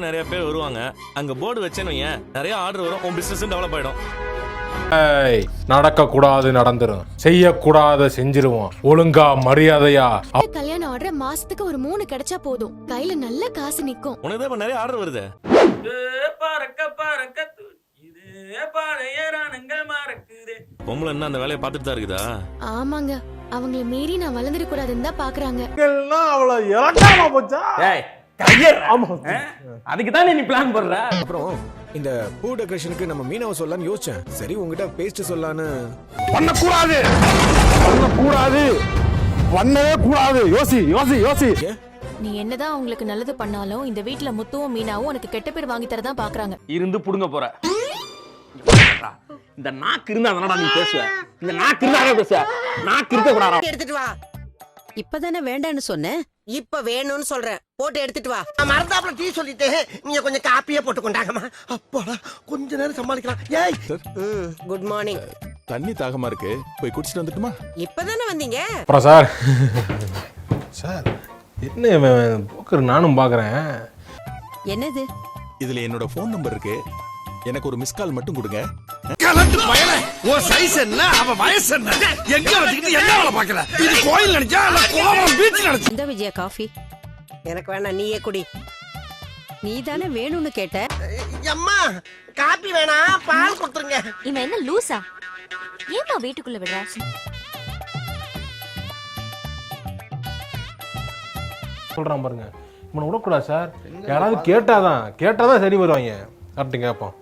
நிறைய பேர் வருவாங்க. அங்க போர்டு வச்சேன்னு வையேன், நிறைய ஆர்டர் வரும் உன் பிசினஸ் டெவலப் ஆயிடும். ஏய் நடக்க கூடாது நடந்துரும். செய்யக்கூடாத செஞ்சிருவோம். ஒழுங்கா மரியாதையா. கல்யாண ஆர்டர் மாசத்துக்கு ஒரு மூணு கிடைச்சா போதும். கையில நல்ல காசு நிக்கும். உனக்கு தான் நிறைய ஆர்டர் வருது. பொம்பளை என்ன அந்த வேலையை பார்த்துட்டு தான் இருக்குதா? ஆமாங்க. அவங்கள மீறி நான் வளர்ந்துட கூடாதுன்னு தான் பாக்குறாங்க. எல்லாம் அவ்வளவு இறக்காம போச்சா? அதுக்கு தான் நீ பிளான் பண்ற அப்புறம் இந்த பூ டெக்கரேஷனுக்கு நம்ம மீனவ சொல்லலாம்னு யோசிச்சேன். சரி உங்ககிட்ட பேஸ்ட் சொல்லலான்னு பண்ணக்கூடாது. பண்ணக்கூடாது. பண்ணவே கூடாது. யோசி யோசி யோசி. நீ என்னதான் அவங்களுக்கு நல்லது பண்ணாலும் இந்த வீட்ல முத்துவும் மீனாவும் உனக்கு கெட்ட பேர் வாங்கி தரதான் பாக்குறாங்க. இருந்து புடுங்க போற. இந்த நாக்கு இருந்தா தானடா நீ பேசுவ? இந்த நாக்கு இருந்தா பேசுவ? நாக்கு இருக்க கூடாதா? எடுத்துட்டு வா. இப்பதானே வேண்டான்னு சொன்னேன். இப்ப வேணும்னு சொல்றேன். போட்டு எடுத்துட்டு வா. மறந்தாப்புல டீ சொல்லிட்டேன் நீங்க கொஞ்சம் காப்பியே போட்டு கொண்டாங்கம்மா அப்பாடா கொஞ்ச நேரம் சமாளிக்கலாம். ஏய்! குட் மார்னிங் தண்ணி தாகமா இருக்கு. போய் குடிச்சிட்டு வந்துட்டுமா? இப்பதானே வந்தீங்க? அப்புறம் சார். சார் என்ன இவன் போக்கர்? நானும் பார்க்குறேன் என்னது? இதுல என்னோட ஃபோன் நம்பர் இருக்கு. எனக்கு ஒரு மிஸ் கால் மட்டும் கொடுங்க. உன் சைஸ் என்ன? அவ வயசு என்ன? எங்க வச்சுக்கிட்டு என்ன வேலை பாக்குற இது கோயில் நினைச்சா இல்ல கோவம் பீச் நினைச்சா இந்த விஜயா காஃபி. எனக்கு வேணாம் நீயே குடி. நீ தானே வேணும்னு கேட்ட? அம்மா காப்பி வேணாம் பால் கொடுத்துருங்க. இவன் என்ன லூசா? ஏமா வீட்டுக்குள்ள விடுற? சொல்கிறான் பாருங்க. இவனை விடக்கூடாது சார். யாராவது கேட்டாதான் கேட்டாதான் சரி வருவாங்க. கரெக்டு கேட்போம்.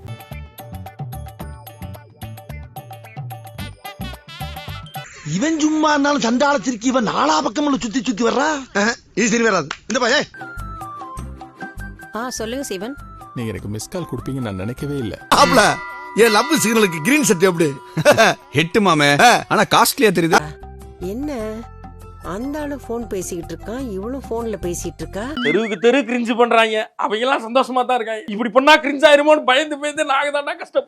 இவன் சும்மா இருந்தாலும் சண்டால சிரிக்கி இவன் நாலா பக்கம் சுத்தி சுத்தி வர்றா? இது சரி வராது. இந்த பையன் ஆ சொல்லுங்க சிவன். நீங்க எனக்கு மிஸ் கால் கொடுப்பீங்கன்னு நான் நினைக்கவே இல்ல. ஆப்ல என் லவ் சிக்னலுக்கு கிரீன் செட் எப்படி? ஹெட்டு மாமே ஆனா காஸ்ட்லியா தெரியுது. என்ன? அந்த ஆளு போன் பேசிக்கிட்டு இருக்கான் இவளும் போன்ல பேசிட்டு இருக்கா? தெருவுக்கு தெரு கிரிஞ்சு பண்றாங்க. அவங்க எல்லாம் சந்தோஷமா தான் இருக்காங்க. இப்படி பண்ணா கிரிஞ்ச் ஆயிருமோன்னு பயந்து பயந்து நாங்க தான்டா கஷ்டப்படுறோம்